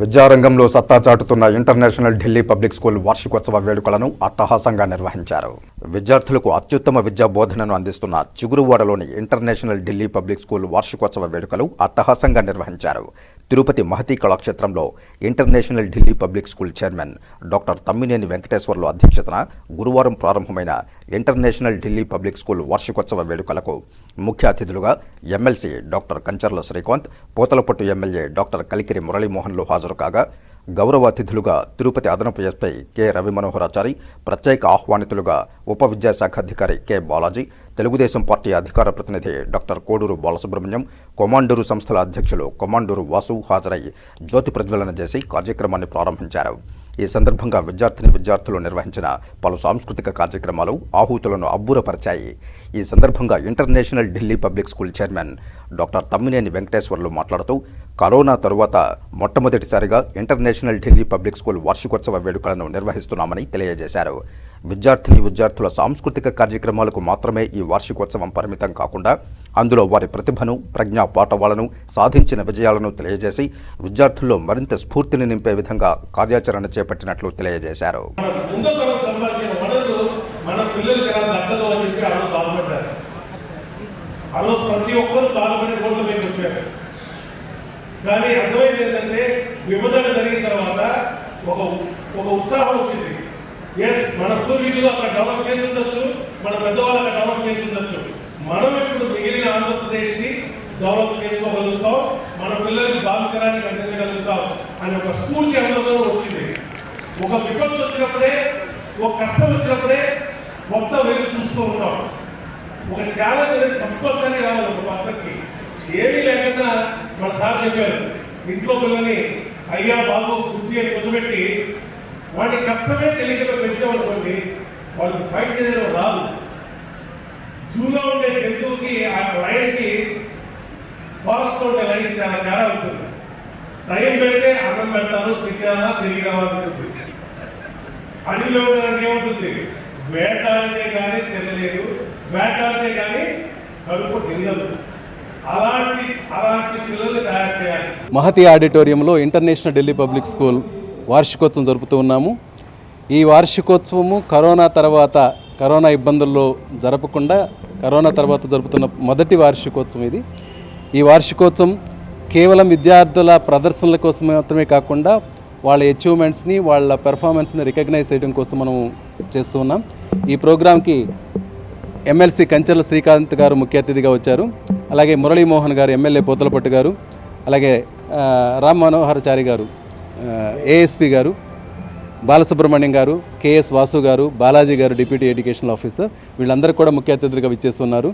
విద్యారంగంలో సత్తా చాటుతున్న ఇంటర్నేషనల్ ఢిల్లీ పబ్లిక్ స్కూల్ వార్షికోత్సవ వేడుకలను అట్టహాసంగా నిర్వహించారు. విద్యార్థులకు అత్యుత్తమ విద్యా బోధనను అందిస్తున్న చిగురువాడలోని ఇంటర్నేషనల్ ఢిల్లీ పబ్లిక్ స్కూల్ వార్షికోత్సవ వేడుకలు అట్టహాసంగా నిర్వహించారు. తిరుపతి మహతి కళాక్షేత్రంలో international Delhi public school chairman doctor Tammineni Venkateswarlu అధ్యక్షతన గురువారం ప్రారంభమైన ఇంటర్నేషనల్ ఢిల్లీ పబ్లిక్ స్కూల్ వార్షికోత్సవ వేడుకలకు ముఖ్య అతిథులుగా MLC doctor Kancharla Srikanth Pothalapattu MLA doctor Kalikiri మురళీమోహన్లు హాజరు కాగా గౌరవ అతిథులుగా తిరుపతి అదనపు ఎస్పై కె రవిమనోహరాచారి ప్రత్యేక ఆహ్వానితులుగా ఉప విద్యాశాఖ అధికారి కె బాలాజీ తెలుగుదేశం పార్టీ అధికార ప్రతినిధి డాక్టర్ కోడూరు బాలసుబ్రహ్మణ్యం కొమాండూరు సంస్థల అధ్యక్షులు కొమాండూరు వాసు హాజరై జ్యోతి ప్రజ్వలన చేసి కార్యక్రమాన్ని ప్రారంభించారు. ఈ సందర్భంగా విద్యార్థిని విద్యార్థులు నిర్వహించిన పలు సాంస్కృతిక కార్యక్రమాలు ఆహూతులను అబ్బురపరిచాయి. ఈ సందర్భంగా international Delhi public school chairman doctor Tammineni Venkateswarlu మాట్లాడుతూ కరోనా తరువాత మొట్టమొదటిసారిగా ఇంటర్నేషనల్ ఢిల్లీ పబ్లిక్ స్కూల్ వార్షికోత్సవ వేడుకలను నిర్వహిస్తున్నామని తెలియజేశారు. విద్యార్థిని విద్యార్థుల సాంస్కృతిక కార్యక్రమాలకు మాత్రమే ఈ వార్షికోత్సవం పరిమితం కాకుండా అందులో వారి ప్రతిభను ప్రజ్ఞా పాఠవాలను సాధించిన విజయాలను తెలియజేసి విద్యార్థుల్లో మరింత స్ఫూర్తిని నింపే విధంగా కార్యాచరణ చేపట్టినట్లు తెలియజేశారు. కానీ అర్థమైంది ఏంటంటే విభజన జరిగిన తర్వాత ఒక ఒక ఉత్సాహం వచ్చింది. ఎస్ మన పూర్వీకులు అక్కడ డెవలప్ చేసి ఉండొచ్చు మన పెద్దవాళ్ళు అక్కడ డెవలప్ చేసి ఉండొచ్చు. మనం ఇప్పుడు మిగిలిన ఆంధ్రప్రదేశ్ని డెవలప్ చేసుకోగలుగుతాం మన పిల్లలకి భావితరానికి అందించగలుగుతాం అనే ఒక స్ఫూర్తి అందరిలో వచ్చింది. ఒక విపత్తు వచ్చినప్పుడే ఒక కష్టం వచ్చినప్పుడే మొత్తం వెళ్ళి చూస్తూ ఉంటాం ఒక ఛాలెంజ్ అనేది కంపల్సరీ రావాలి ఒక పర్సన్కి ఏమీ లేకుండా మన సార్ చెప్పారు ఇంట్లో పిల్లల్ని అయ్యా బాబు కుర్చీ అని కూర్చోబెట్టి వాటి కష్టమే తెలియకుండా పెంచామనుకోండి వాళ్ళకి ఫైట్ చేయడం రాదు. జూలో ఉండే జంతువుకి ఆ లైన్కి ఫాస్ట్ ఉండే లైన్కి చాలా తేడా ఉంటుంది. టైం పెడితే అన్నం పెడతాను తిరిగానా తిరిగి రావాలంటుంది అడవిలో ఉండడానికి ఏముంటుంది? వేటాడితే కానీ తినలేదు వేటాడితే కానీ కడుపు తినదు అలాంటి అలాంటి పిల్లలు తయారు చేయాలి. మహతి ఆడిటోరియంలో ఇంటర్నేషనల్ ఢిల్లీ పబ్లిక్ స్కూల్ వార్షికోత్సవం జరుపుతూ ఉన్నాము. ఈ వార్షికోత్సవము కరోనా తర్వాత కరోనా ఇబ్బందుల్లో జరపకుండా కరోనా తర్వాత జరుపుతున్న మొదటి వార్షికోత్సవం ఇది. ఈ వార్షికోత్సవం కేవలం విద్యార్థుల ప్రదర్శనల కోసం మాత్రమే కాకుండా వాళ్ళ అచీవ్మెంట్స్ని వాళ్ళ పెర్ఫార్మెన్స్ని రికగ్నైజ్ చేయడం కోసం మనం చేస్తూ ఉన్నాం. ఈ ప్రోగ్రాంకి ఎమ్మెల్సీ కంచెల శ్రీకాంత్ గారు ముఖ్య అతిథిగా వచ్చారు. అలాగే మురళీమోహన్ గారు ఎమ్మెల్యే పోతలపట్టు గారు. అలాగే రామ్ మనోహరచారి గారు ఏఎస్పి గారు. బాలసుబ్రహ్మణ్యం గారు కేఎస్ వాసు గారు బాలాజీ గారు డిప్యూటీ ఎడ్యుకేషనల్ ఆఫీసర్. వీళ్ళందరూ కూడా ముఖ్య అతిథులుగా విచ్చేస్తున్నారు.